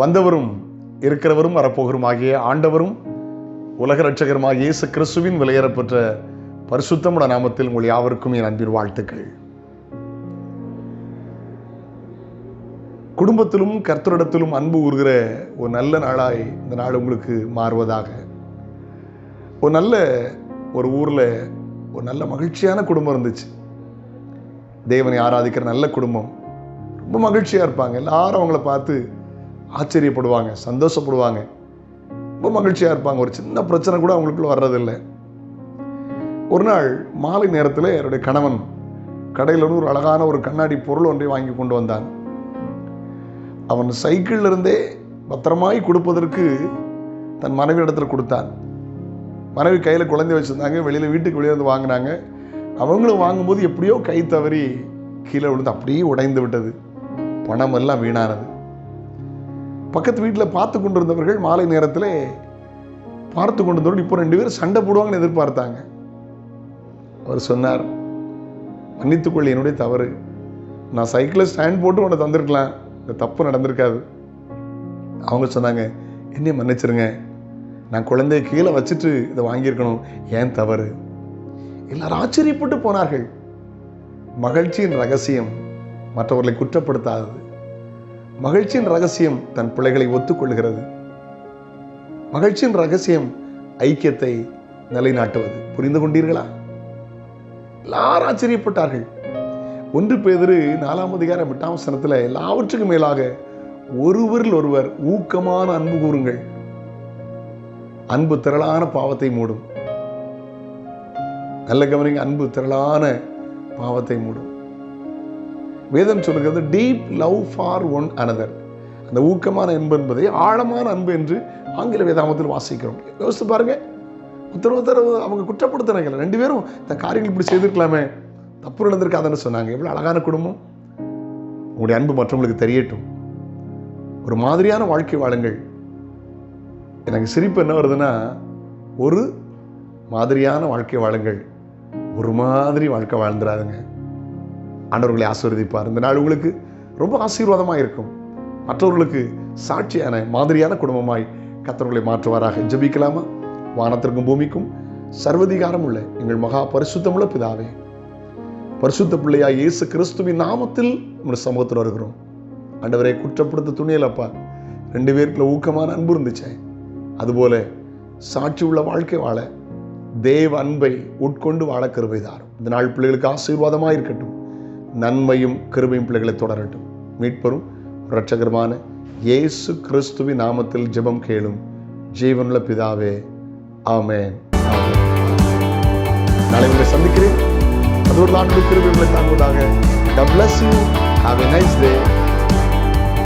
வந்தவரும் இருக்கிறவரும் வரப்போகிறோம் ஆகிய ஆண்டவரும் உலக ரட்சகருமாக இயேசு கிறிஸ்துவின் விலையேறப்பெற்ற பரிசுத்தமுட நாமத்தில் உங்கள் யாவருக்கும் என் அன்பின் வாழ்த்துக்கள். குடும்பத்திலும் கர்த்தரிடத்திலும் அன்பு ஊறுகிற ஒரு நல்ல நாளாய் இந்த நாள் உங்களுக்கு மாறுவதாக. ஒரு நல்ல ஒரு ஊரில் ஒரு நல்ல மகிழ்ச்சியான குடும்பம் இருந்துச்சு. தேவனை ஆராதிக்கிற நல்ல குடும்பம். ரொம்ப மகிழ்ச்சியாக இருப்பாங்க. எல்லாரும் அவங்கள பார்த்து ஆச்சரியப்படுவாங்க சந்தோஷப்படுவாங்க. ரொம்ப மகிழ்ச்சியாக இருப்பாங்க. ஒரு சின்ன பிரச்சனை கூட அவங்களுக்குள்ள வர்றதில்லை. ஒரு நாள் மாலை நேரத்தில் என்னுடைய கணவன் கடையிலிருந்து ஒரு அழகான ஒரு கண்ணாடி பொருள் ஒன்றை வாங்கி கொண்டு வந்தான். அவன் சைக்கிள்ல இருந்தே பத்திரமாய் கொடுப்பதற்கு தன் மனைவி இடத்துல கொடுத்தான். மனைவி கையில் குழந்தை வச்சுருந்தாங்க. வெளியில் வீட்டுக்கு வெளியே வந்து வாங்கினாங்க. அவங்களும் வாங்கும்போது எப்படியோ கை தவறி கீழே விழுந்து அப்படியே உடைந்து விட்டது. பணம் எல்லாம் வீணானது. பக்கத்து வீட்டில் பார்த்து கொண்டிருந்தவர்கள் மாலை நேரத்தில் பார்த்து கொண்டிருந்தவர்கள் இப்போ ரெண்டு பேரும் சண்டை போடுவாங்கன்னு எதிர்பார்த்தாங்க. அவர் சொன்னார் மன்னித்துக்கொள் என்னுடைய தவறு. நான் சைக்கிளில் ஸ்டாண்ட் போட்டு உன்னை தந்திருக்கலாம். இந்த தப்பு நடந்திருக்காது. அவங்க சொன்னாங்க என்னையும் மன்னிச்சிருங்க. நான் குழந்தைய கீழே வச்சுட்டு இதை வாங்கியிருக்கணும். ஏன் தவறு? எல்லாரும் ஆச்சரியப்பட்டு போனார்கள். மகிழ்ச்சியின் ரகசியம் மற்றவர்களை குற்றப்படுத்தாதது. மகிழ்ச்சியின் ரகசியம் தன் பிள்ளைகளை ஒத்துக்கொள்கிறது. மகிழ்ச்சியின் ரகசியம் ஐக்கியத்தை நிலைநாட்டுவது. புரிந்து கொண்டீர்களா? எல்லாரும் ஆச்சரியப்பட்டார்கள். ஒன்று பேதரு நாலாம் அதிகாரம் எட்டாம் எல்லாவற்றுக்கும் மேலாக ஒருவரில் ஒருவர் ஊக்கமான அன்பு கூறுங்கள். அன்பு திரளான பாவத்தை மூடும். நல்ல கவனிங்க அன்பு திரளான பாவத்தை மூடும். வேதம் சொல்கிறது deep love for one another அந்த ஊக்கமான அன்பு என்பதை ஆழமான அன்பு என்று ஆங்கில வேதாமத்தில் வாசிக்கிறோம். யோசித்து பாருங்க. ஒருத்தர் ஒருத்தர் அவங்க குற்றப்படுத்துறாங்க ரெண்டு பேரும் இந்த காரியங்கள் இப்படி செய்திருக்கலாமே. தப்பு நடந்திருக்காதுன்னு சொன்னாங்க. எவ்வளோ அழகான குடும்பம். உங்களுடைய அன்பு மற்றவங்களுக்கு தெரியட்டும். ஒரு மாதிரியான வாழ்க்கை வாழுங்கள். எனக்கு சிரிப்பு என்ன வருதுன்னா ஒரு மாதிரியான வாழ்க்கை வாழுங்கள். ஒரு மாதிரி வாழ்க்கை வாழ்ந்துடாதுங்க. ஆண்டவர்களை ஆசீர்வதிப்பார். இந்த நாள் உங்களுக்கு ரொம்ப ஆசீர்வாதமாக இருக்கும். மற்றவர்களுக்கு சாட்சியான மாதிரியான குடும்பமாய் கத்தர்களை மாற்றுவாராக. ஜபிக்கலாமா? வானத்திற்கும் பூமிக்கும் சர்வதிகாரம் உள்ள எங்கள் மகா பரிசுத்தமுள்ள பிதாவே பரிசுத்த பிள்ளையா இயேசு கிறிஸ்துவின் நாமத்தில் உங்கள் சமூகத்தில் வருகிறோம். ஆண்டவரை குற்றப்படுத்த துணியலப்பா ரெண்டு பேருக்குள்ள ஊக்கமான அன்பு இருந்துச்சே. அதுபோல சாட்சி உள்ள வாழ்க்கை வாழ தேவ அன்பை உட்கொண்டு வாழ கருவைதார் இந்த நாள் பிள்ளைகளுக்கு ஆசீர்வாதமாக இருக்கட்டும். நன்மையும் கிருபையும் பிள்ளைகளை தொடரட்டும் மீட்பரும் இரட்சகருமான இயேசு கிறிஸ்துவின் நாமத்தில் ஜெபம் கேளும் ஜீவனுள்ள பிதாவே ஆமேன் நாளை உங்களை சந்திக்கிறேன் அது ஒரு ஆண்டு கிருபைகளை தாங்குவதாக God bless you. Have a nice day.